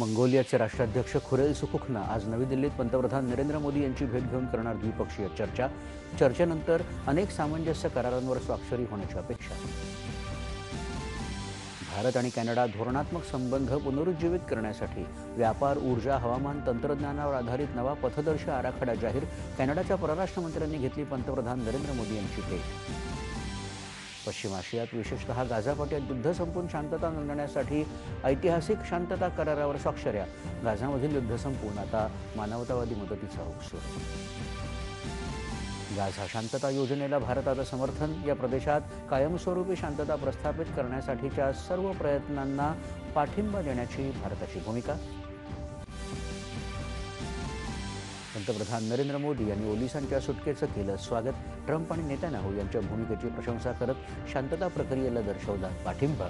मंगोलियाचे राष्ट्राध्यक्ष खुरेल सुकुखना आज नवी दिल्लीत पंतप्रधान नरेंद्र मोदी यांची भेट घेऊन करणार द्विपक्षीय चर्चा. चर्चेनंतर अनेक सामंजस्य करारांवर स्वाक्षरी होण्याची अपेक्षा. भारत आणि कॅनडा धोरणात्मक संबंध पुनरुज्जीवित करण्यासाठी व्यापार ऊर्जा हवामान तंत्रज्ञानावर आधारित नवा पथदर्शी आराखडा जाहीर कॅनडाच्या परराष्ट्र मंत्र्यांनी घेतली पंतप्रधान नरेंद्र मोदी यांची भेट. पश्चिम आशियात विशेषतः गाझापट्ट्यात युद्ध संपून शांतता नोंदण्यासाठी ऐतिहासिक शांतता करारावर स्वाक्षऱ्या. गाझामधील युद्ध संपून आता मानवतावादी मदतीचा ओघ सुरू गाझा शांतता योजनेला भारताचं समर्थन. या प्रदेशात कायमस्वरूपी शांतता प्रस्थापित करण्यासाठीच्या सर्व प्रयत्नांना पाठिंबा देण्याची भारताची भूमिका. पंतप्रधान नरेंद्र मोदी यांनी ओलिसांच्या सुटकेचं केलं स्वागत. ट्रम्प आणि नेत्यानाहू यांच्या भूमिकेची प्रशंसा करत शांतता प्रक्रियेला दर्शवला पाठिंबा.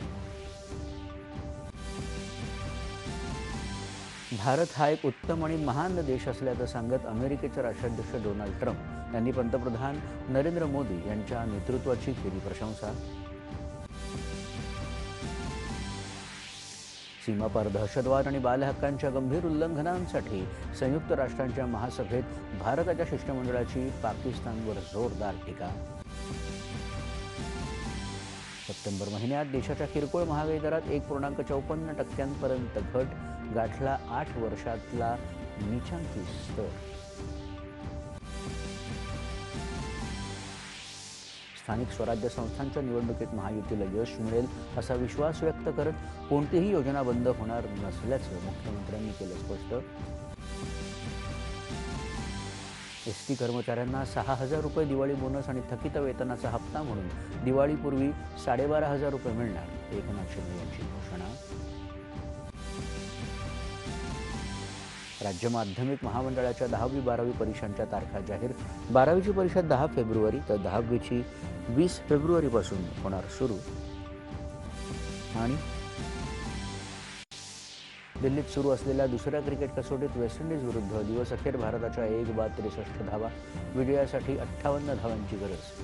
भारत हा एक उत्तम आणि महान देश असल्याचं सांगत अमेरिकेचे राष्ट्राध्यक्ष डोनाल्ड ट्रम्प यांनी पंतप्रधान नरेंद्र मोदी यांच्या नेतृत्वाची केली प्रशंसा. सीमापार दहशतवाद आणि बालहक्कांच्या गंभीर उल्लंघनांसाठी संयुक्त राष्ट्रांच्या महासभेत भारताच्या शिष्टमंडळाची पाकिस्तानवर जोरदार टीका. सप्टेंबर महिन्यात देशाच्या किरकोळ महागाई दरात एक पूर्णांक चौपन्न टक्क्यांपर्यंत घट गाठला आठ वर्षातला नीचांकी स्तर. स्थानिक स्वराज्य संस्थांच्या निवडणुकीत महायुतीला यश मिळेल असा विश्वास व्यक्त करत कोणतीही योजना बंद होणार नसल्याचं मुख्यमंत्र्यांनी केलं स्पष्ट. एस टी कर्मचाऱ्यांना सहा हजार रुपये दिवाळी बोनस आणि थकीत वेतनाचा हप्ता म्हणून दिवाळीपूर्वी साडेबारा हजार रुपये मिळणार एकनाथ शिंदे यांची घोषणा. राज्य माध्यमिक महामंडळाच्या दहावी बारावी परीक्षांच्या तारखा जाहीर. बारावीची परीक्षा दहा फेब्रुवारी तर दहावीची वीस फेब्रुवारीपासून होणार सुरू. आणि दिल्लीत सुरू असलेल्या दुसऱ्या क्रिकेट कसोटीत वेस्ट इंडिज विरुद्ध दिवस अखेर भारताच्या एक बाद त्रेसष्ट धावा. विजयासाठी अठ्ठावन्न धावांची गरज.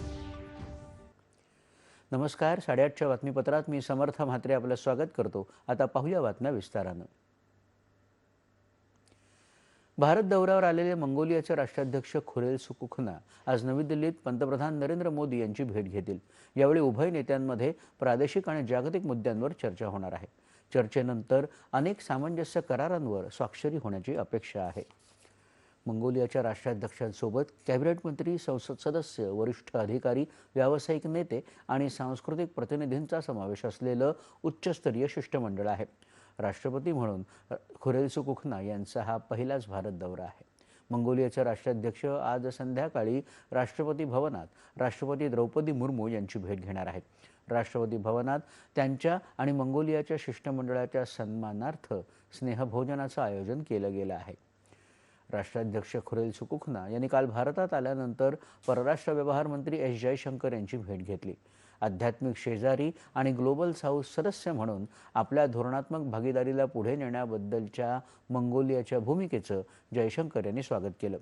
नमस्कार साडेआठच्या बातमीपत्रात मी समर्थ म्हात्रे आपलं स्वागत करतो. आता पाहूया बातम्या विस्तारानं. भारत दौऱ्यावर आलेले मंगोलियाचे राष्ट्राध्यक्ष खुरेल सुकुखना आज नवी दिल्लीत पंतप्रधान नरेंद्र मोदी यांची भेट घेतील. यावेळी उभय नेत्यांमध्ये प्रादेशिक आणि जागतिक मुद्द्यांवर चर्चा होणार आहे. चर्चेनंतर अनेक सामंजस्य करारांवर स्वाक्षरी होण्याची अपेक्षा आहे. मंगोलियाच्या राष्ट्राध्यक्षांसोबत कॅबिनेट मंत्री संसद सदस्य वरिष्ठ अधिकारी व्यावसायिक नेते आणि सांस्कृतिक प्रतिनिधींचा समावेश असलेलं उच्चस्तरीय शिष्टमंडळ आहे. राष्ट्रपती म्हणून खुरेलसु कुखना यांचा हा पहिलाच भारत दौरा आहे. मंगोलियाचे राष्ट्राध्यक्ष आज संध्याकाळी राष्ट्रपती भवनात राष्ट्रपती द्रौपदी मुर्मू यांची भेट घेणार आहेत. राष्ट्रपती भवनात त्यांच्या आणि मंगोलियाच्या शिष्टमंडळाच्या सन्मानार्थ स्नेहभोजनाचं आयोजन केलं गेलं आहे. राष्ट्राध्यक्ष खुरेल सुकुखना यांनी काल भारतात आल्यानंतर परराष्ट्र व्यवहार मंत्री एस जयशंकर यांची भेट घेतली. आध्यात्मिक शेजारी आणि ग्लोबल साऊथ सदस्य म्हणून आपल्या धोरणात्मक भागीदारीला पुढे नेण्याबद्दलच्या मंगोलियाच्या भूमिकेचं जयशंकर यांनी स्वागत केलं.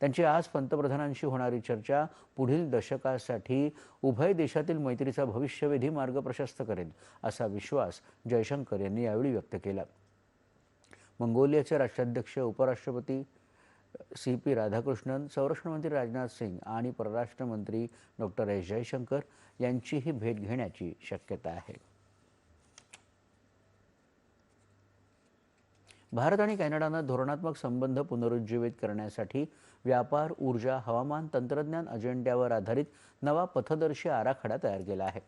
त्यांची आज पंतप्रधानांशी होणारी चर्चा पुढील दशकासाठी उभय देशातील मैत्रीचा भविष्यवेधी मार्ग प्रशस्त करेल असा विश्वास जयशंकर यांनी यावेळी व्यक्त केला. मंगोलियाचे राष्ट्राध्यक्ष उपराष्ट्रपती सी पी राधाकृष्णन संरक्षण मंत्री राजनाथ सिंग आणि परराष्ट्र मंत्री डॉक्टर एस जयशंकर यांचीही भेट घेण्याची शक्यता आहे. भारत आणि कॅनडानं धोरणात्मक संबंध पुनरुज्जीवित करण्यासाठी व्यापार ऊर्जा हवामान तंत्रज्ञान अजेंड्यावर आधारित नवा पथदर्शी आराखडा तयार केला आहे.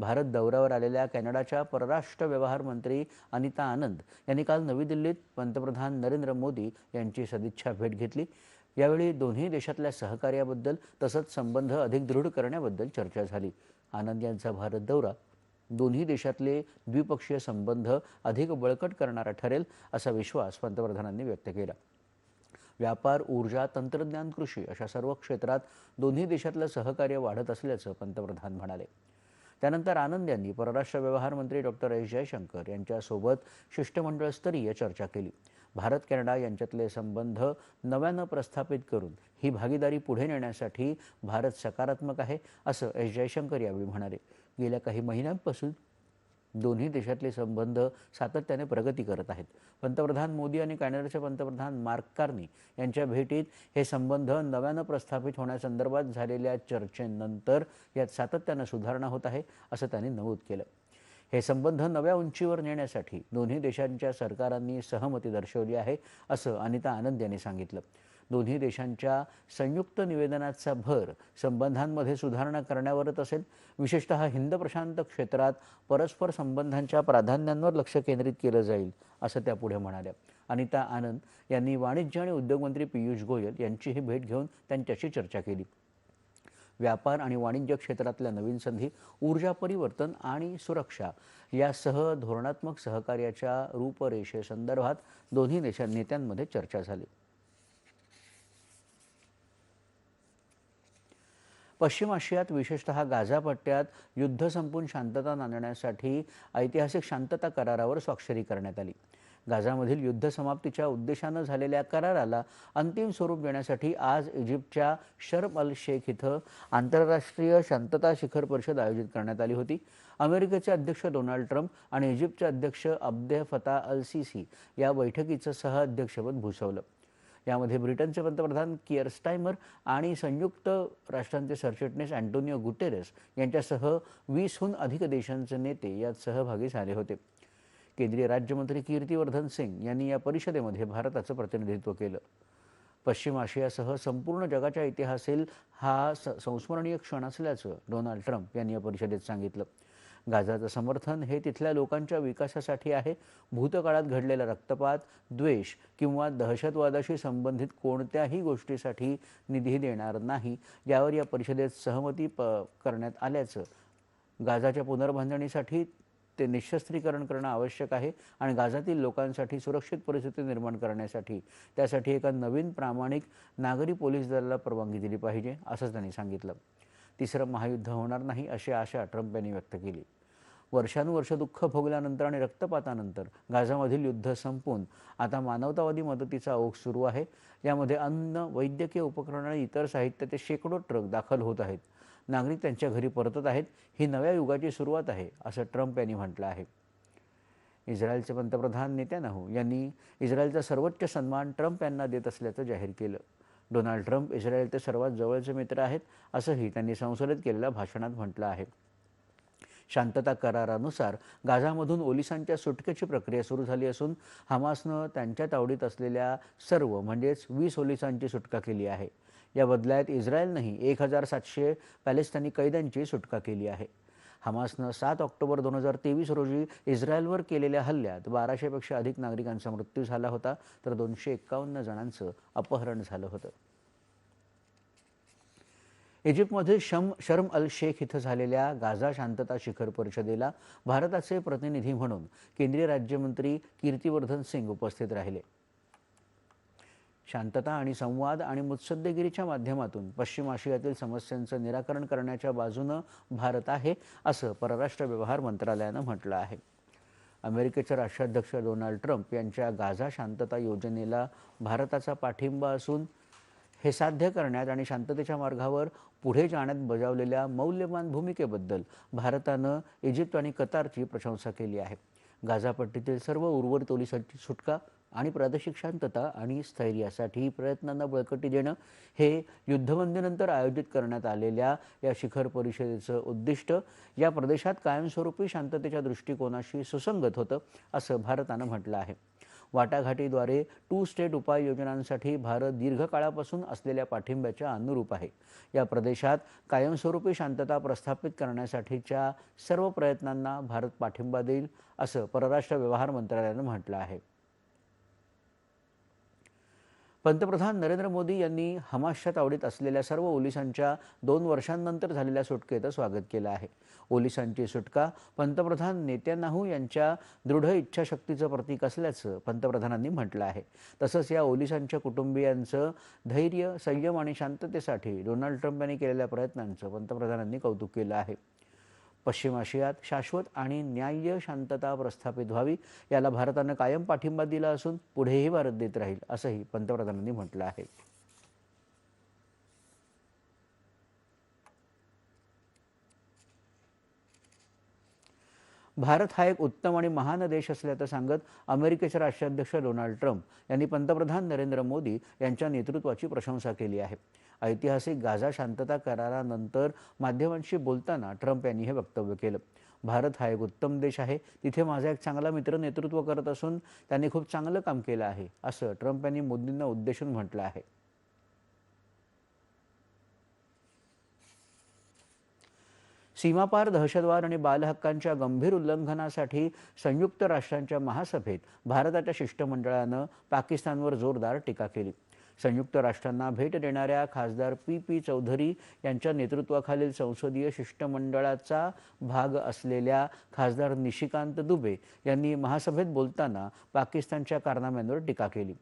भारत दौऱ्यावर आलेल्या कॅनडाच्या परराष्ट्र व्यवहार मंत्री अनिता आनंद यांनी काल नवी दिल्लीत पंतप्रधान नरेंद्र मोदी यांची सदिच्छा भेट घेतली. यावेळी दोन्ही देशातल्या सहकार्याबद्दल तसंच संबंध अधिक दृढ करण्याबद्दल चर्चा झाली. आनंद यांचा भारत दौरा दोन्ही देशातले द्विपक्षीय संबंध अधिक बळकट करणारा ठरेल असा विश्वास पंतप्रधानांनी व्यक्त केला. व्यापार ऊर्जा तंत्रज्ञान कृषी अशा सर्व क्षेत्रात दोन्ही देशातलं सहकार्य वाढत असल्याचं पंतप्रधान म्हणाले. त्यानंतर आनंद यांनी परराष्ट्र व्यवहार मंत्री डॉक्टर एस. जयशंकर यांच्यासोबत शिष्टमंडळस्तरीय चर्चा केली. भारत कॅनडा यांच्यातले संबंध नव्यानं प्रस्थापित करून ही भागीदारी पुढे नेण्यासाठी भारत सकारात्मक आहे असं एस. जयशंकर यावेळी म्हणाले. गेल्या काही महिन्यांपासून दोन्ही देशातले संबंध सातत्याने प्रगती करत आहेत. पंतप्रधान मोदी आणि कॅनडाचे पंतप्रधान मार्क कार्नी यांच्या भेटीत हे संबंध नव्यानं प्रस्थापित होण्यासंदर्भात झालेल्या चर्चेनंतर यात सातत्यानं सुधारणा होत आहे असं त्यांनी नमूद केलं. हे संबंध नव्या उंचीवर नेण्यासाठी दोन्ही देशांच्या सरकारांनी सहमती दर्शवली आहे असं अनिता आनंद यांनी सांगितलं. दोन्ही देशांच्या संयुक्त निवेदनाचा भर संबंधांमध्ये सुधारणा करण्यावरच असेल. विशेषतः हिंद प्रशांत क्षेत्रात परस्पर संबंधांच्या प्राधान्यांवर लक्ष केंद्रित केलं जाईल असं त्या पुढे म्हणाल्या. अनिता आनंद यांनी वाणिज्य आणि उद्योगमंत्री पियुष गोयल यांचीही भेट घेऊन त्यांच्याशी चर्चा केली. व्यापार आणि वाणिज्य क्षेत्रातल्या नवीन संधी ऊर्जा परिवर्तन आणि सुरक्षा यासह धोरणात्मक सहकार्याच्या रूपरेषेसंदर्भात दोन्ही देशां नेत्यांमध्ये चर्चा झाली. पश्चिम आशियात विशेषतः गाझा पट्ट्यात युद्ध संपून शांतता नांदण्यासाठी ऐतिहासिक शांतता करारावर स्वाक्षरी करण्यात आली. गाझामधील युद्ध समाप्तीच्या उद्देशानं झालेल्या कराराला अंतिम स्वरूप देण्यासाठी आज इजिप्तच्या शर्म अल शेख इथं आंतरराष्ट्रीय शांतता शिखर परिषद आयोजित करण्यात आली होती. अमेरिकेचे अध्यक्ष डोनाल्ड ट्रम्प आणि इजिप्तचे अध्यक्ष अब्दे फता अल सिसी या बैठकीचं सहअध्यक्षपद भूषवलं. यामध्ये ब्रिटनचे पंतप्रधान कियर स्टायमर आणि संयुक्त राष्ट्रांचे सरचिटणीस अँटोनिओ गुटेरेस यांच्यासह वीसहून अधिक देशांचे नेते यात सहभागी झाले होते. केंद्रीय राज्यमंत्री कीर्तिवर्धन सिंग यांनी या परिषदेमध्ये भारताचं प्रतिनिधित्व केलं. पश्चिम आशियासह संपूर्ण जगाच्या इतिहासातील हा संस्मरणीय क्षण असल्याचं डोनाल्ड ट्रम्प यांनी या परिषदेत सांगितलं. गाजाचं समर्थन हे तिथल्या लोकांच्या विकासासाठी आहे. भूतकाळात घडलेला रक्तपात द्वेष किंवा दहशतवादाशी संबंधित कोणत्याही गोष्टीसाठी निधी देणार नाही. यावर या परिषदेत सहमती प करण्यात आल्याचं गाजाच्या पुनर्बांधणीसाठी ते निशस्त्रीकरण करणं आवश्यक आहे आणि गाजातील लोकांसाठी सुरक्षित परिस्थिती निर्माण करण्यासाठी त्यासाठी एका नवीन प्रामाणिक नागरी पोलीस दलाला परवानगी दिली पाहिजे असंच त्यांनी सांगितलं. तिसरं महायुद्ध होणार नाही अशी आशा ट्रम्प यांनी व्यक्त केली. वर्षानुवर्ष दुःख भोगल्यानंतर आणि रक्तपातानंतर गाझामधील युद्ध संपून आता मानवतावादी मदतीचा ओघ सुरू आहे. यामध्ये अन्न वैद्यकीय उपकरणं आणि इतर साहित्याचे शेकडो ट्रक दाखल होत आहेत. नागरिक त्यांच्या घरी परतत आहेत. ही नव्या युगाची सुरुवात आहे असं ट्रम्प यांनी म्हटलं आहे. इस्रायलचे पंतप्रधान नेत्यानाहू यांनी इस्रायलचा सर्वोच्च सन्मान ट्रम्प यांना देत असल्याचं जाहीर केलं. डोनाल्ड ट्रम्प इस्रायलचे सर्वात जवळचे मित्र आहेत असंही त्यांनी संसदेत केलेल्या भाषणात म्हटलं आहे. शांतता करारानुसार गाझामधून ओलिसांच्या सुटकेची प्रक्रिया सुरू झाली असून हमासनं त्यांच्या तावडीत असलेल्या सर्व म्हणजेच वीस ओलिसांची सुटका केली आहे. या बदल्यात इस्रायलनंही एक हजार सातशे पॅलेस्टानी कैद्यांची सुटका केली आहे. हमासनं सात ऑक्टोबर दोन हजार तेवीस रोजी इस्रायलवर केलेल्या हल्ल्यात बाराशेपेक्षा अधिक नागरिकांचा मृत्यू झाला होता तर दोनशे एक्कावन्न जणांचं अपहरण झालं होतं. इजिप्तमध्ये शम शर्म अल शेख इथं झालेल्या गाझा शांतता शिखर परिषदेला भारताचे प्रतिनिधी म्हणून केंद्रीय राज्यमंत्री कीर्तिवर्धन सिंग उपस्थित राहिले. शांतता आणि संवाद आणि मुत्सद्देगिरीच्या माध्यमातून पश्चिम आशियातील समस्यांचं निराकरण करण्याच्या बाजूनं भारत आहे असं परराष्ट्र व्यवहार मंत्रालयानं म्हटलं आहे. अमेरिकेचे राष्ट्राध्यक्ष डोनाल्ड ट्रम्प यांच्या गाझा शांतता योजनेला भारताचा पाठिंबा असून हे साध्य करण्यात आणि शांततेच्या मार्गावर पुढे जाण्यात बजावलेल्या मौल्यवान भूमिकेबद्दल भारतानं इजिप्त आणि कतारची प्रशंसा केली आहे. गाझापट्टीतील सर्व उर्वरित ओलिसांची सुटका आणि प्रादेशिक शांतता आणि स्थैर्यासाठी प्रयत्नांना बळकटी देणं हे युद्धबंदीनंतर आयोजित करण्यात आलेल्या या शिखर परिषदेचं उद्दिष्ट. या प्रदेशात कायमस्वरूपी शांततेच्या दृष्टिकोनाशी सुसंगत होतं असं भारतानं म्हटलं आहे. वाटाघाटीद्वारे टू स्टेट उपाययोजनांसाठी भारत दीर्घकाळापासून असलेल्या पाठिंब्याच्या अनुरूप आहे. या प्रदेशात कायमस्वरूपी शांतता प्रस्थापित करण्यासाठीच्या सर्व प्रयत्नांना भारत पाठिंबा देईल असं परराष्ट्र व्यवहार मंत्रालयानं म्हटलं आहे. पंतप्रधान नरेंद्र मोदी यांनी हमासच्या तावडीत असलेल्या सर्व ओलिसांच्या दोन वर्षांनंतर झालेल्या सुटकेचं स्वागत केलं आहे. ओलिसांची सुटका पंतप्रधान नेत्यानाहू यांच्या दृढ इच्छाशक्तीचं प्रतीक असल्याचं पंतप्रधानांनी म्हटलं आहे. तसंच या ओलिसांच्या कुटुंबियांचं धैर्य संयम आणि शांततेसाठी डोनाल्ड ट्रम्प यांनी केलेल्या प्रयत्नांचं पंतप्रधानांनी कौतुक केलं आहे. पश्चिम आशियात शाश्वत आणि न्याय्य शांतता प्रस्थापित व्हावी याला भारतानं कायम पाठिंबा दिला असून पुढेही भारत देत राहील असंही पंतप्रधानांनी म्हटलं आहे. भारत हा एक उत्तम आणि महान देश असल्याचं सांगत अमेरिकेचे राष्ट्राध्यक्ष डोनाल्ड ट्रम्प यांनी पंतप्रधान नरेंद्र मोदी यांच्या नेतृत्वाची प्रशंसा केली आहे. ऐतिहासिक गाझा शांतता करारानंतर माध्यमांशी बोलताना ट्रम्प यांनी हे वक्तव्य केलं. भारत हा एक उत्तम देश आहे. तिथे माझा एक चांगला मित्र नेतृत्व करत असून त्यांनी खूप चांगलं काम केलं आहे असं ट्रम्प यांनी मोदींना उद्देशून म्हटलं आहे. सीमापार दहशतवाद आणि बालहक्कांच्या गंभीर उल्लंघनासाठी संयुक्त राष्ट्रांच्या महासभेत भारताच्या शिष्टमंडळानं पाकिस्तानवर जोरदार टीका केली. संयुक्त राष्ट्रांना भेट देणाऱ्या खासदार पी पी चौधरी यांच्या नेतृत्वाखालील संसदीय शिष्टमंडळाचा भाग असलेल्या खासदार निशिकांत दुबे यांनी महासभेत बोलताना पाकिस्तानच्या कारनाम्यांवर टीका केली.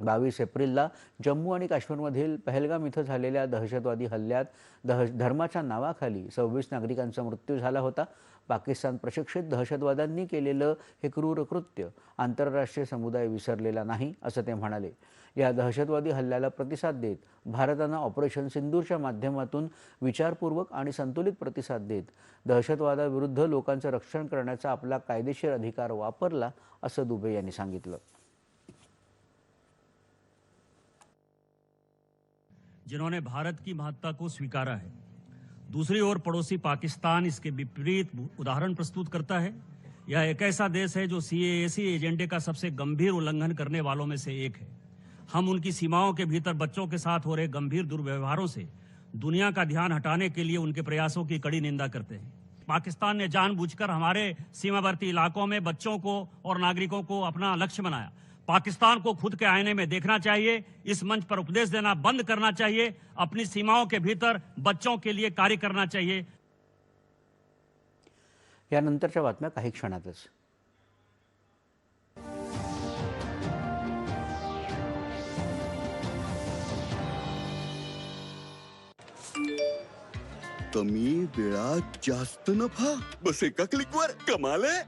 बावीस एप्रिलला जम्मू आणि काश्मीरमधील पहलगाम इथं झालेल्या दहशतवादी हल्ल्यात दह धर्माच्या नावाखाली सव्वीस नागरिकांचा मृत्यू झाला होता. पाकिस्तान प्रशिक्षित दहशतवाद्यांनी केलेलं हे क्रूर कृत्य आंतरराष्ट्रीय समुदाय विसरलेला नाही असं ते म्हणाले. या दहशतवादी हल्ल्याला प्रतिसाद देत, भारतानं ऑपरेशन सिंदूरच्या माध्यमातून विचारपूर्वक आणि संतुलित प्रतिसाद देत, दहशतवादाविरुद्ध लोकांचं रक्षण करण्याचा आपला कायदेशीर अधिकार वापरला, असं दुबे यांनी सांगितलं. जिन्होंने भारत की महत्ता को स्वीकारा है। दूसरी ओर पड़ोसी पाकिस्तान इसके विपरीत उदाहरण प्रस्तुत करता है। यह एक ऐसा देश है जो सीएएसी एजेंडे का सबसे गंभीर उल्लंघन करने वालों में से एक है। हम उनकी सीमाओं के भीतर बच्चों के साथ हो रहे गंभीर दुर्व्यवहारों से दुनिया का ध्यान हटाने के लिए उनके प्रयासों की कड़ी निंदा करते हैं। पाकिस्तान ने जानबूझकर हमारे सीमावर्ती इलाकों में बच्चों को और नागरिकों को अपना लक्ष्य बनाया। पाकिस्तान को खुद के आईने में देखना चाहिए, इस मंच पर उपदेश देना बंद करना चाहिए, अपनी सीमाओं के भीतर बच्चों के लिए कार्य करना चाहिए। बातम्या काही क्षणातच। कमी वेळात जास्त नफा. बस एका क्लिकवर. कमाल आहे.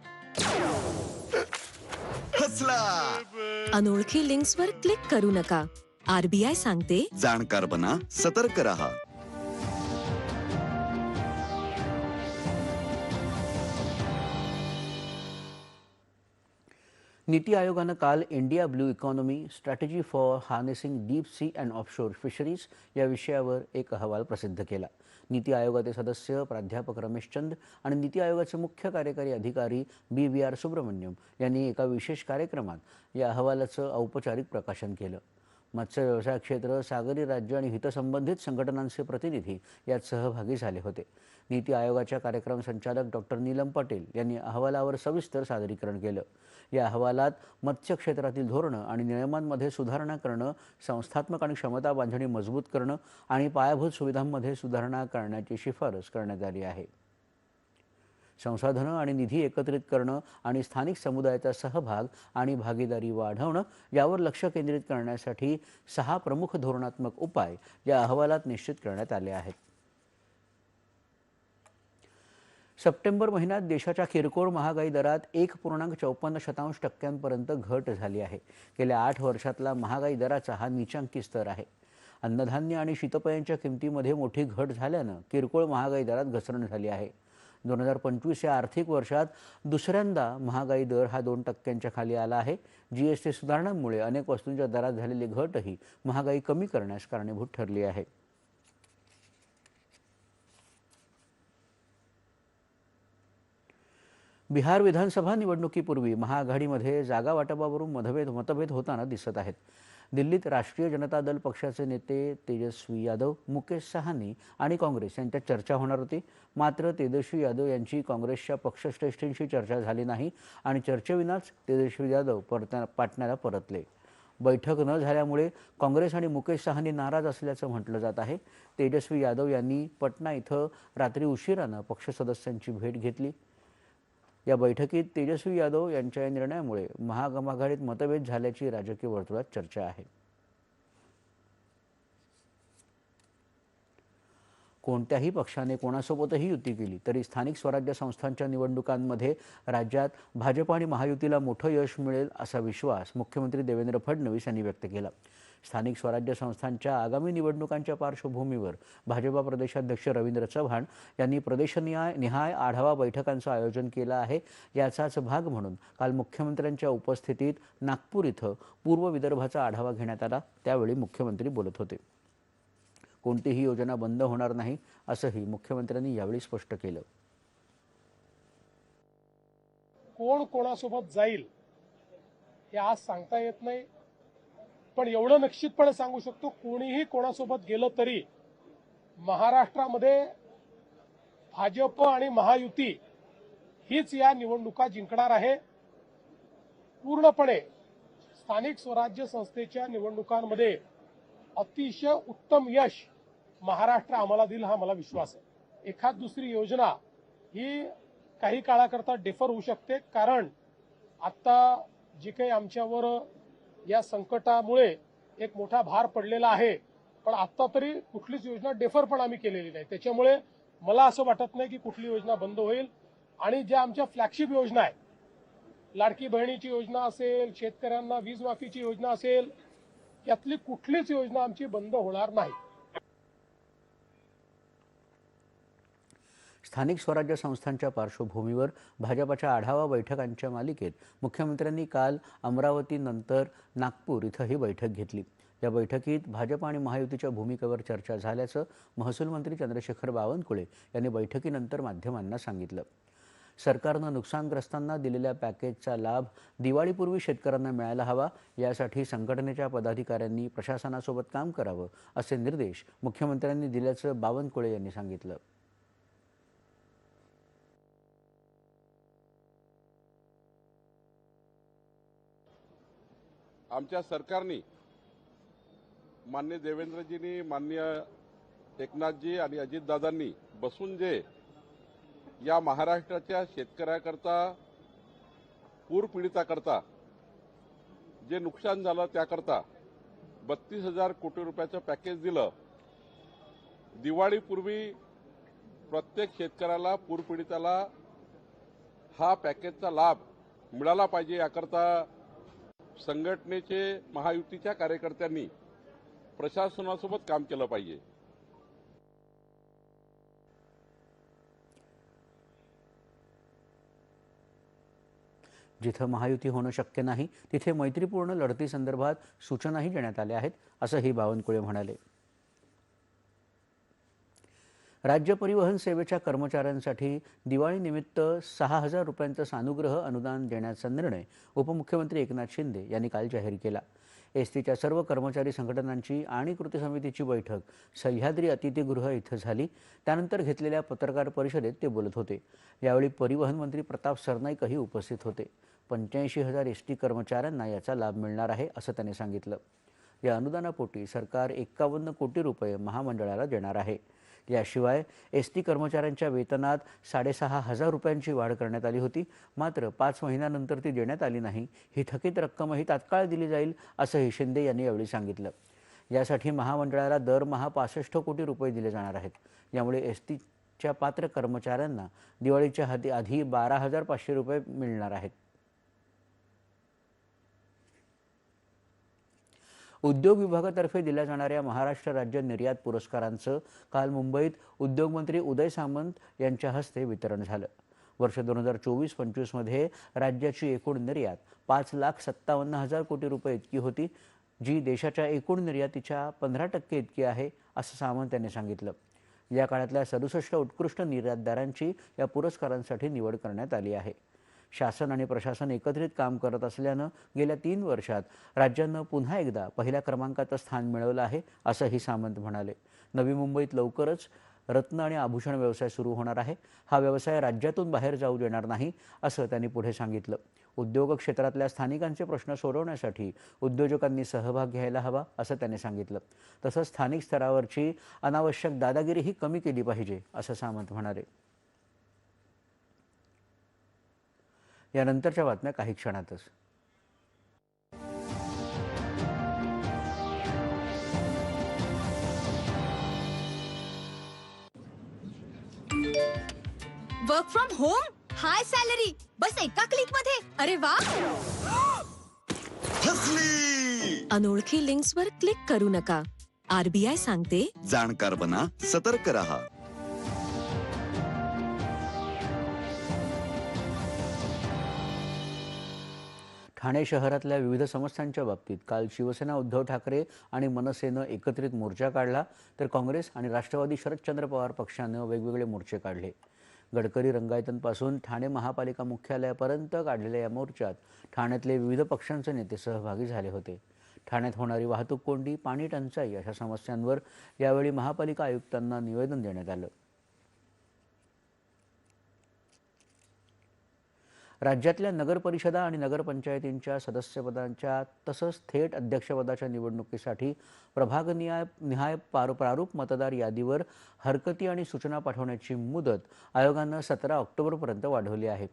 हसला. अनोळखी लिंक्सवर क्लिक करू नका. आरबीआय सांगते. जाणकार बना सतर्क रहा. नीती आयोगानं काल India blue economy strategy for harnessing deep sea and offshore fisheries या विषयावर एक अहवाल प्रसिद्ध केला. नीती आयोगाचे सदस्य प्राध्यापक रमेश चंद आणि नीती आयोगाचे मुख्य कार्यकारी अधिकारी बी व्ही आर सुब्रमण्यम यांनी एका विशेष कार्यक्रमात या अहवालाचं औपचारिक प्रकाशन केलं. मत्स्य व्यवसाय क्षेत्र सागरी राज्य आणि हितसंबंधित संघटनांचे प्रतिनिधी यात सहभागी झाले होते. नीती आयोगाच्या कार्यक्रम संचालक डॉक्टर नीलम पटेल यांनी अहवालावर सविस्तर सादरीकरण केलं. या अहवालात मत्स्य क्षेत्रातील धोरणं आणि नियमांमध्ये सुधारणा करणं संस्थात्मक आणि क्षमता बांधणी मजबूत करणं आणि पायाभूत सुविधांमध्ये सुधारणा करण्याची शिफारस करण्यात आली आहे. संसाधनं आणि निधी एकत्रित करणं आणि स्थानिक समुदायाचा सहभाग आणि भागीदारी वाढवणं यावर लक्ष केंद्रित करण्यासाठी सहा प्रमुख धोरणात्मक उपाय या अहवालात निश्चित करण्यात आले आहेत. सप्टेंबर महिन्यात देशाच्या किरकोळ महागाई दरात एक पूर्णांक चौपन्न शतांश टक्क्यांपर्यंत घट झाली आहे. गेल्या आठ वर्षातला महागाई दराचा हा निचांकी स्तर आहे. अन्नधान्य आणि शीतपेयांच्या किमतीमध्ये मोठी घट झाल्यानं किरकोळ महागाई दरात घसरण झाली आहे. दोन हजार पंचवीस या आर्थिक वर्षात दुसऱ्यांदा महागाई दर हा दोन टक्क्यांच्या खाली आला आहे. जी एस टी सुधारणांमुळे अनेक वस्तूंच्या दरात झालेली घटही महागाई कमी करण्यास कारणीभूत ठरली आहे. बिहार विधानसभा निवडणुकीपूर्वी महाआघाडीमध्ये जागा वाटपावरून मतभेद मतभेद होताना दिसत आहेत. दिल्लीत राष्ट्रीय जनता दल पक्षाचे नेते तेजस्वी यादव मुकेश सहानी आणि काँग्रेस यांच्यात चर्चा होणार होती. मात्र तेजस्वी यादव यांची काँग्रेसच्या पक्षश्रेष्ठींशी चर्चा झाली नाही आणि चर्चेविनाच तेजस्वी यादव परत पाटण्याला परतले. बैठक न झाल्यामुळे काँग्रेस आणि मुकेश सहानी नाराज असल्याचं म्हटलं जात आहे. तेजस्वी यादव यांनी पटना इथं रात्री उशिरानं पक्ष सदस्यांची भेट घेतली. या बैठकीत तेजस्वी यादव यांच्या या निर्णयामुळे महागमाघाडीत मतभेद झाल्याची राजकीय वर्तुळात चर्चा आहे. कोणत्याही पक्षाने कोणासोबतही युती केली तरी स्थानिक स्वराज्य संस्थांच्या निवडणुकांमध्ये राज्यात भाजप आणि महायुतीला मोठं यश मिळेल असा विश्वास मुख्यमंत्री देवेंद्र फडणवीस यांनी व्यक्त केला. स्थानिक स्वराज्य संस्थांच्या आगामी निवडणुकांच्या पार्श्वभूमीवर भाजपा प्रदेशाध्यक्ष रवींद्र चव्हाण यांनी प्रदेशनिहाय निहाय आढावा बैठकांचं आयोजन केलं आहे. याचाच भाग म्हणून काल मुख्यमंत्र्यांच्या उपस्थितीत नागपूर इथं पूर्व विदर्भाचा आढावा घेण्यात आला. त्यावेळी मुख्यमंत्री बोलत होते. कोणतीही योजना बंद होणार नाही असंही मुख्यमंत्र्यांनी यावेळी स्पष्ट केलं. कोण कोणासोबत जाईल हे आज सांगता येत नाही. पण एवढं निश्चितपणे सांगू शकतो कोणीही कोणासोबत गेलं तरी महाराष्ट्रामध्ये भाजप आणि महायुती हीच या निवडणुका जिंकणार आहे. पूर्णपणे स्थानिक स्वराज्य संस्थेच्या निवडणुकांमध्ये अतिशय उत्तम यश महाराष्ट्र आम्हाला देईल हा मला विश्वास आहे. एखाद दुसरी योजना ही काही काळाकरता डेफर होऊ शकते कारण आता जे काही आमच्यावर या संकटामुळे एक मोठा भार पडलेला आहे. पण आता तरी कुठलीच योजना डेफर पण आम्ही केलेली नाही. त्याच्यामुळे मला असं वाटत नाही की कुठली योजना बंद होईल. आणि ज्या आमच्या फ्लॅगशिप योजना आहेत लाडकी बहिणीची योजना असेल शेतकऱ्यांना वीज माफीची योजना असेल यातली कुठलीच योजना आमची बंद होणार नाही. स्थानिक स्वराज्य संस्थांच्या पार्श्वभूमीवर भाजपाच्या आढावा बैठकांच्या मालिकेत मुख्यमंत्र्यांनी काल अमरावतीनंतर नागपूर इथं ही बैठक घेतली. या बैठकीत भाजप आणि महायुतीच्या भूमिकेवर चर्चा झाल्याचं महसूल मंत्री चंद्रशेखर बावनकुळे यांनी बैठकीनंतर माध्यमांना सांगितलं. सरकारनं नुकसानग्रस्तांना दिलेल्या पॅकेजचा लाभ दिवाळीपूर्वी शेतकऱ्यांना मिळायला हवा यासाठी संघटनेच्या पदाधिकाऱ्यांनी प्रशासनासोबत काम करावं असे निर्देश मुख्यमंत्र्यांनी दिल्याचं बावनकुळे यांनी सांगितलं. आमच्या सरकारने मान्य देवेंद्रजींनी मान्य एकनाथजी आणि अजितदादांनी बसून जे या महाराष्ट्राच्या शेतकऱ्याकरता पूरपीडिताकरता जे नुकसान झालं त्याकरता बत्तीस हजार कोटी रुपयाचं पॅकेज दिलं. दिवाळीपूर्वी प्रत्येक शेतकऱ्याला पूरपीडिताला हा पॅकेजचा लाभ मिळाला पाहिजे याकरता संघटनेचे महायुतीच्या कार्यकर्त्यांनी प्रशासनासोबत काम केलं पाहिजे. जिथं महायुती होणं शक्य नाही तिथे मैत्रीपूर्ण लढतीसंदर्भात सूचनाही देण्यात आल्या आहेत असंही बावनकुळे म्हणाले. राज्य परिवहन सेवेच्या कर्मचाऱ्यांसाठी दिवाळीनिमित्त सहा हजार रुपयांचं सानुग्रह अनुदान देण्याचा निर्णय उपमुख्यमंत्री एकनाथ शिंदे यांनी काल जाहीर केला. एस टीच्या सर्व कर्मचारी संघटनांची आणि कृती समितीची बैठक सह्याद्री अतिथीगृह इथं झाली. त्यानंतर घेतलेल्या पत्रकार परिषदेत ते बोलत होते. यावेळी परिवहन मंत्री प्रताप सरनाईकही उपस्थित होते. पंच्याऐंशी हजार एस टी कर्मचाऱ्यांना याचा लाभ मिळणार आहे असं त्यांनी सांगितलं. या अनुदानापोटी सरकार एक्कावन्न कोटी रुपये महामंडळाला देणार आहे. याशिवाय एस टी कर्मचाऱ्यांच्या वेतनात साडेसहा हजार रुपयांची वाढ करण्यात आली होती. मात्र पाच महिन्यानंतर ती देण्यात आली नाही. ही थकीत रक्कमही तात्काळ दिली जाईल असंही शिंदे यांनी यावेळी सांगितलं. यासाठी महामंडळाला दरमहा पासष्ट कोटी रुपये दिले जाणार आहेत. यामुळे एस टीच्या पात्र कर्मचाऱ्यांना दिवाळीच्या हाती आधी बारा हजार पाचशे रुपये मिळणार आहेत. उद्योग विभागातर्फे दिल्या जाणाऱ्या महाराष्ट्र राज्य निर्यात पुरस्कारांचं काल मुंबईत उद्योगमंत्री उदय सामंत यांच्या हस्ते वितरण झालं. वर्ष दोन हजार चोवीस पंचवीसमध्ये राज्याची एकूण निर्यात पाच लाख सत्तावन्न हजार कोटी रुपये इतकी होती जी देशाच्या एकूण निर्यातीच्या पंधरा टक्के इतकी आहे असं सामंत यांनी सांगितलं. या काळातल्या सदुसष्ट उत्कृष्ट निर्यातदारांची या पुरस्कारांसाठी निवड करण्यात आली आहे. शासन आणि प्रशासन एकत्रित काम करत असल्यानं गेल्या तीन वर्षात राज्यानं पुन्हा एकदा पहिल्या क्रमांकाचं स्थान मिळवलं आहे असंही सामंत म्हणाले. नवी मुंबईत लवकरच रत्न आणि आभूषण व्यवसाय सुरू होणार आहे. हा व्यवसाय राज्यातून बाहेर जाऊ देणार नाही असं त्यांनी पुढे सांगितलं. उद्योग क्षेत्रातल्या स्थानिकांचे प्रश्न सोडवण्यासाठी उद्योजकांनी सहभाग घ्यायला हवा असं त्यांनी सांगितलं. तसंच स्थानिक स्तरावरची अनावश्यक दादागिरीही कमी केली पाहिजे असं सामंत म्हणाले. यानंतरच्या बातम्या काही क्षणातच. Work from home high salary बस एका क्लिकमध्ये अरे वा. अनोळखी लिंक्सवर क्लिक करू नका. आरबीआय सांगते. जाणकार बना सतर्क रहा. ठाणे शहरातल्या विविध समस्यांच्या बाबतीत काल शिवसेना उद्धव ठाकरे आणि मनसेनं एकत्रित मोर्चा काढला तर काँग्रेस आणि राष्ट्रवादी शरदचंद्र पवार पक्षानं वेगवेगळे मोर्चे काढले. गडकरी रंगायतनपासून ठाणे महापालिका मुख्यालयापर्यंत काढलेल्या या मोर्चात ठाण्यातले विविध पक्षांचे नेते सहभागी झाले होते. ठाण्यात होणारी वाहतूक कोंडी पाणी टंचाई अशा समस्यांवर यावेळी महापालिका आयुक्तांना निवेदन देण्यात आलं. राज्यातल्या नगरपरिषदा आणि नगरपंचायतींच्या सदस्यपदांच्या तसंच थेट अध्यक्षपदाच्या निवडणुकीसाठी प्रभागनिहाय निहाय पार प्रारूप मतदार यादीवर हरकती आणि सूचना पाठवण्याची मुदत आयोगानं सतरा ऑक्टोबरपर्यंत वाढवली आहे.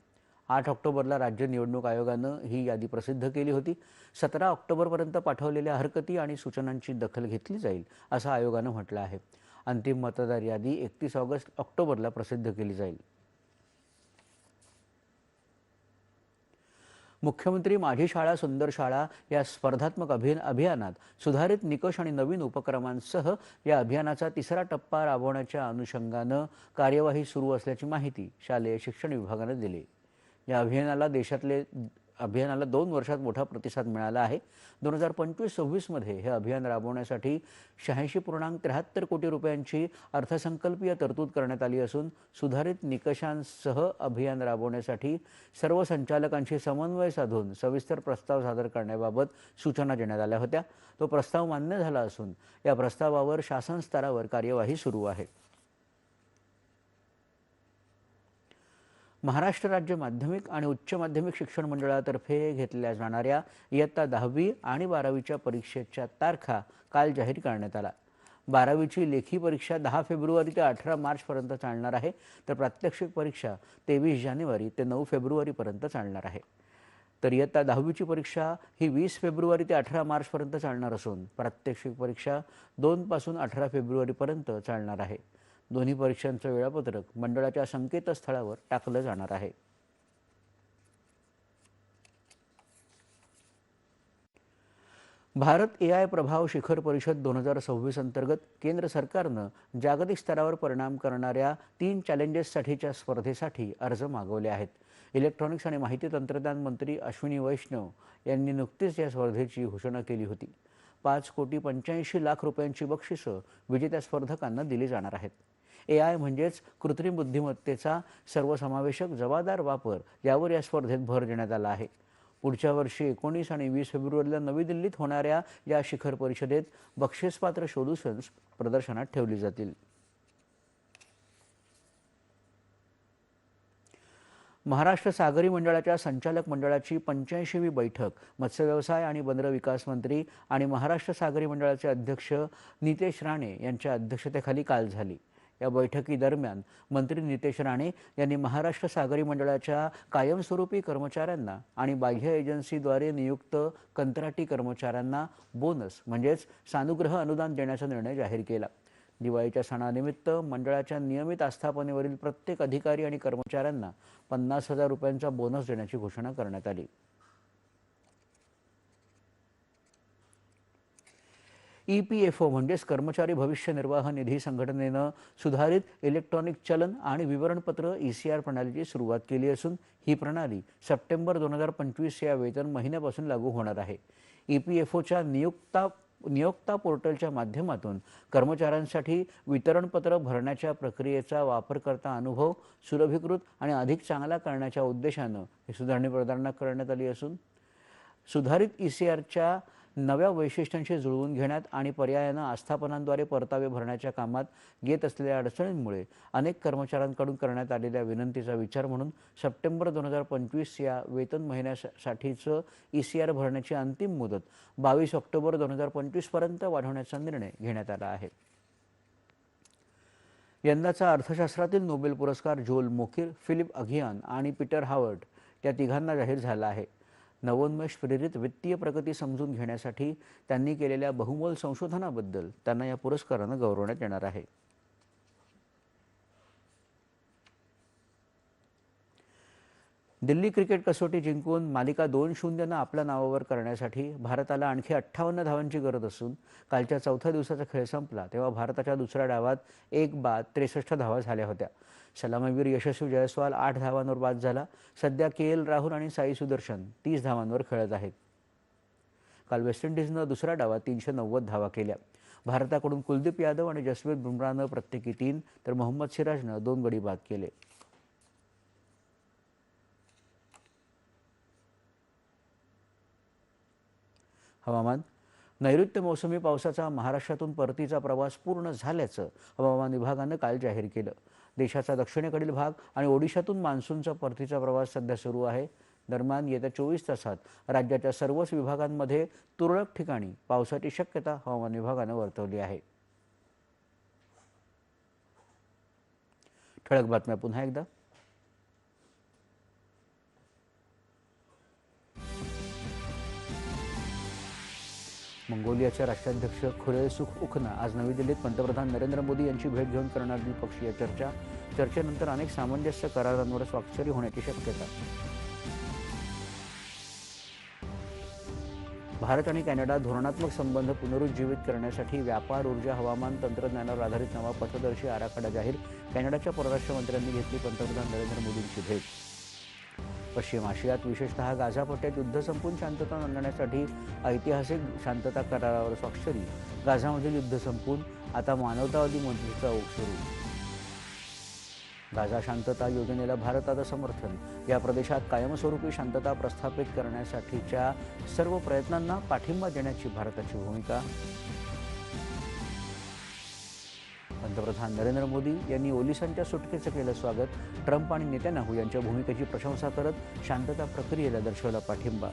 आठ ऑक्टोबरला राज्य निवडणूक आयोगानं ही यादी प्रसिद्ध केली होती. सतरा ऑक्टोबरपर्यंत पाठवलेल्या हरकती आणि सूचनांची दखल घेतली जाईल असं आयोगानं म्हटलं आहे. अंतिम मतदार यादी एकतीस ऑगस्ट ऑक्टोबरला प्रसिद्ध केली जाईल. मुख्यमंत्री माझी शाळा सुंदर शाळा या स्पर्धात्मक अभियान अभियानात सुधारित निकष आणि नवीन उपक्रमांसह या अभियानाचा तिसरा टप्पा राबवण्याच्या अनुषंगानं कार्यवाही सुरू असल्याची माहिती शालेय शिक्षण विभागानं दिली. या अभियानाला देशातले अभियानाला दोन वर्षात मोठा प्रतिसाद मिळाला आहे. दोन हजार पंचवीस सव्वीसमध्ये हे अभियान राबवण्यासाठी शहाऐंशी पूर्णांक त्र्याहत्तर कोटी रुपयांची अर्थसंकल्पीय तरतूद करण्यात आली असून सुधारित निकषांसह अभियान राबवण्यासाठी सर्व संचालकांशी समन्वय साधून सविस्तर प्रस्ताव सादर करण्याबाबत सूचना देण्यात आल्या होत्या. तो प्रस्ताव मान्य झाला असून या प्रस्तावावर शासन स्तरावर कार्यवाही सुरू आहे. महाराष्ट्र राज्य माध्यमिक आणि उच्च माध्यमिक शिक्षण मंडळातर्फे घेतल्या जाणाऱ्या इयत्ता दहावी आणि बारावीच्या परीक्षेच्या तारखा काल जाहीर करण्यात आला. बारावीची लेखी परीक्षा दहा फेब्रुवारी ते अठरा मार्चपर्यंत चालणार आहे. तर प्रात्यक्षिक परीक्षा तेवीस जानेवारी ते नऊ फेब्रुवारीपर्यंत चालणार आहे. तर इयत्ता दहावीची परीक्षा ही वीस फेब्रुवारी ते अठरा मार्चपर्यंत चालणार असून प्रात्यक्षिक परीक्षा दोनपासून अठरा फेब्रुवारीपर्यंत चालणार आहे. दोन्ही परीक्षांचं वेळापत्रक मंडळाच्या संकेतस्थळावर टाकलं जाणार आहे. भारत ए आय प्रभाव शिखर परिषद दोन हजार सव्वीस अंतर्गत केंद्र सरकारनं जागतिक स्तरावर परिणाम करणाऱ्या तीन चॅलेंजेससाठीच्या स्पर्धेसाठी अर्ज मागवले आहेत. इलेक्ट्रॉनिक्स आणि माहिती तंत्रज्ञान मंत्री अश्विनी वैष्णव यांनी नुकतीच या स्पर्धेची घोषणा केली होती. पाच कोटी पंच्याऐंशी लाख रुपयांची बक्षिसं विजेत्या स्पर्धकांना दिली जाणार आहेत. ए आय म्हणजेच कृत्रिम बुद्धिमत्तेचा सर्वसमावेशक जबाबदार वापर यावर या स्पर्धेत भर देण्यात आला आहे. पुढच्या वर्षी एकोणीस आणि वीस फेब्रुवारीला नवी दिल्लीत होणाऱ्या या शिखर परिषदेत बक्षीसपात्र सोल्युशन्स प्रदर्शनात ठेवली जातील. महाराष्ट्र सागरी मंडळाच्या संचालक मंडळाची पंच्याऐंशीवी बैठक मत्स्यव्यवसाय आणि बंदर विकास मंत्री आणि महाराष्ट्र सागरी मंडळाचे अध्यक्ष नितेश राणे यांच्या अध्यक्षतेखाली काल झाली. या बैठकीदरम्यान मंत्री नितेश राणे यांनी महाराष्ट्र सागरी मंडळाच्या कायमस्वरूपी कर्मचाऱ्यांना आणि बाह्य एजन्सीद्वारे नियुक्त कंत्राटी कर्मचाऱ्यांना बोनस म्हणजेच सानुग्रह अनुदान देण्याचा निर्णय जाहीर केला. दिवाळीच्या सणानिमित्त मंडळाच्या नियमित आस्थापनेवरील प्रत्येक अधिकारी आणि कर्मचाऱ्यांना पन्नास हजार रुपयांचा बोनस देण्याची घोषणा करण्यात आली. ई पी एफ ओ म्हणजेच कर्मचारी भविष्य निर्वाह निधी संघटनेनं सुधारित इलेक्ट्रॉनिक चलन आणि विवरणपत्र ई सी आर प्रणालीची सुरुवात केली असून ही प्रणाली सप्टेंबर दोन हजार पंचवीस या वेतन महिन्यापासून लागू होणार आहे. ई पी एफ ओच्या नियुक्ता नियोक्ता पोर्टलच्या माध्यमातून कर्मचाऱ्यांसाठी वितरणपत्र भरण्याच्या प्रक्रियेचा वापरकर्ता अनुभव सुलभीकृत आणि अधिक चांगला करण्याच्या उद्देशानं ही सुधारणी प्रदान करण्यात आली असून सुधारित ई सी आरच्या नव्या वैशिष्ट्यांशी जुळवून घेण्यात आणि पर्यायानं आस्थापनांद्वारे परतावे भरण्याच्या कामात येत असलेल्या अडचणींमुळे अनेक कर्मचाऱ्यांकडून करण्यात आलेल्या विनंतीचा विचार म्हणून सप्टेंबर दोन हजार पंचवीस या वेतन महिन्यासाठीचं ई सी आर भरण्याची अंतिम मुदत बावीस ऑक्टोबर दोन हजार पंचवीसपर्यंत वाढवण्याचा निर्णय घेण्यात आला आहे. यंदाचा अर्थशास्त्रातील नोबेल पुरस्कार जोल मोकिर फिलिप अघियान आणि पीटर हावर्ट या तिघांना जाहीर झाला आहे. नवोन्मेष प्रेरित वित्तीय प्रगती समजून घेण्यासाठी त्यांनी केलेल्या बहुमोल संशोधनाबद्दल त्यांना या पुरस्कारानं गौरवण्यात येणार आहे. दिल्ली क्रिकेट कसोटी जिंकून मालिका दोन शून्यनं आपल्या नावावर करण्यासाठी भारताला आणखी अठ्ठावन्न धावांची गरज असून कालच्या चौथ्या दिवसाचा खेळ संपला तेव्हा भारताच्या दुसऱ्या डावात एक बाद त्रेसष्ट धावा झाल्या होत्या. सलामीवीर यशस्वी जयस्वाल आठ धावांवर बाद झाला. सध्या के एल राहुल आणि साई सुदर्शन तीस धावांवर खेळत आहेत. काल वेस्ट इंडिजनं दुसऱ्या डावात तीनशे नव्वद धावा केल्या. भारताकडून कुलदीप यादव आणि जसप्रीत बुमराहनं प्रत्येकी तीन तर मोहम्मद सिराजनं दोन गडी बाद केले. हवामान. नैऋत्य मोसमी पावसाचा महाराष्ट्रातून परतीचा प्रवास पूर्ण झाल्याचं हवामान विभागानं काल जाहीर केलं. देशाचा दक्षिणेकडील भाग आणि ओडिशातून मान्सूनचा परतीचा प्रवास सध्या सुरू आहे. दरम्यान येत्या चोवीस तासात राज्याच्या सर्वच विभागांमध्ये तुरळक ठिकाणी पावसाची शक्यता हवामान विभागानं वर्तवली आहे. ठळक बातम्या पुन्हा एकदा. मंगोलियाचे राष्ट्राध्यक्ष खुरेसुख उखना आज नवी दिल्लीत पंतप्रधान नरेंद्र मोदी यांची भेट घेऊन करणार द्विपक्षीय चर्चा. चर्चेनंतर अनेक सामंजस्य करारांवर स्वाक्षरी होण्याची शक्यता. भारत आणि कॅनडा धोरणात्मक संबंध पुनरुज्जीवित करण्यासाठी व्यापार ऊर्जा हवामान तंत्रज्ञानावर आधारित नवा पथदर्शी आराखडा जाहीर. कॅनडाच्या परराष्ट्र मंत्र्यांनी घेतली पंतप्रधान नरेंद्र मोदींची भेट. पश्चिम आशियात विशेषतः गाझापट्ट्यात युद्ध संपून शांतता आणण्यासाठी ऐतिहासिक शांतता करारावर स्वाक्षरी. गाझामधील युद्ध संपून आता मानवतावादी मंत्रीचा ओघ सुरू. गाझा शांतता योजनेला भारताचं समर्थन. या प्रदेशात कायमस्वरूपी शांतता प्रस्थापित करण्यासाठीच्या सर्व प्रयत्नांना पाठिंबा देण्याची भारताची भूमिका. पंतप्रधान नरेंद्र मोदी यांनी ओलिसांच्या सुटकेचं केलं स्वागत. ट्रम्प आणि नेत्यानाहू यांच्या भूमिकेची प्रशंसा करत शांतता प्रक्रियेला दर्शवला पाठिंबा.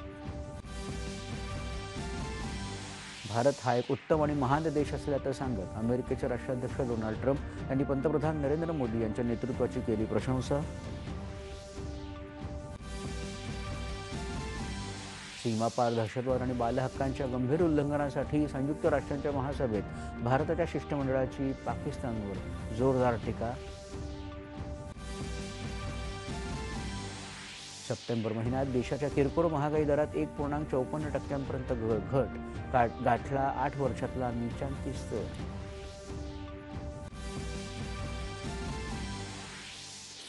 भारत हा एक उत्तम आणि महान देश असल्याचं सांगत अमेरिकेचे राष्ट्राध्यक्ष डोनाल्ड ट्रम्प यांनी पंतप्रधान नरेंद्र मोदी यांच्या नेतृत्वाची केली प्रशंसा. सीमापार दहशतवाद आणि बालहक्कांच्या गंभीर उल्लंघनासाठी संयुक्त राष्ट्रांच्या महासभेत भारताच्या शिष्टमंडळाची पाकिस्तानवर जोरदार टीका. सप्टेंबर महिन्यात देशाच्या किरकोळ महागाई दरात एक पूर्णांक चौपन्न टक्क्यांपर्यंत घ- घट गाठला आठ वर्षातला नीचांकी स्तर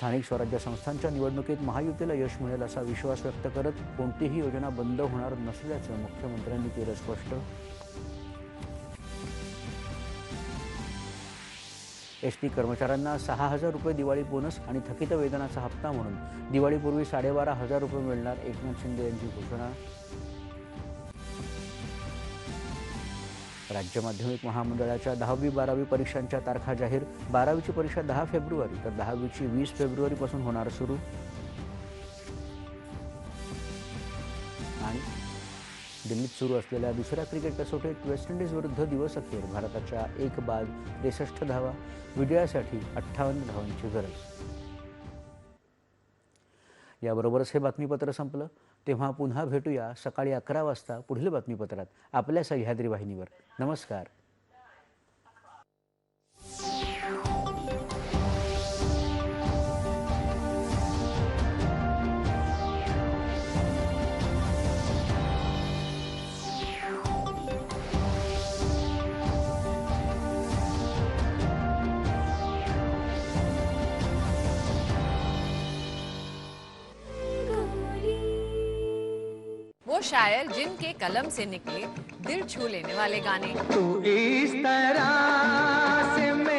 स्थानिक स्वराज्य संस्थांच्या निवडणुकीत महायुतीला यश मिळेल असा विश्वास व्यक्त करत कोणतीही योजना बंद होणार नसल्याचं मुख्यमंत्र्यांनी केलं स्पष्ट. एस टी कर्मचाऱ्यांना सहा हजार रुपये दिवाळी बोनस आणि थकित वेतनाचा हप्ता म्हणून दिवाळीपूर्वी साडेबारा हजार रुपये मिळणार एकनाथ शिंदे यांची घोषणा. राज्य माध्यमिक महामंडळाच्या दहावी बारावी परीक्षांच्या तारखा जाहीर. बारावीची परीक्षा दहा फेब्रुवारी तर दहावीची वीस फेब्रुवारीपासून होणार सुरू. आणि दिल्लीत सुरू असलेल्या दुसऱ्या क्रिकेट कसोटीत वेस्ट इंडिज विरुद्ध दिवस अखेर भारताच्या एक बाद त्रेसष्ट धावा. विजयासाठी अठ्ठावन्न धावांची गरज. याबरोबरच हे बातमीपत्र संपलं. तेव्हा पुन्हा भेटूया सकाळी अकरा वाजता पुढील बातमीपत्रात आपल्या सह्याद्री वाहिनीवर. नमस्कार. शायर जिनके कलम से निकले दिल छू लेने वाले गाने। तू इस तरह से मैं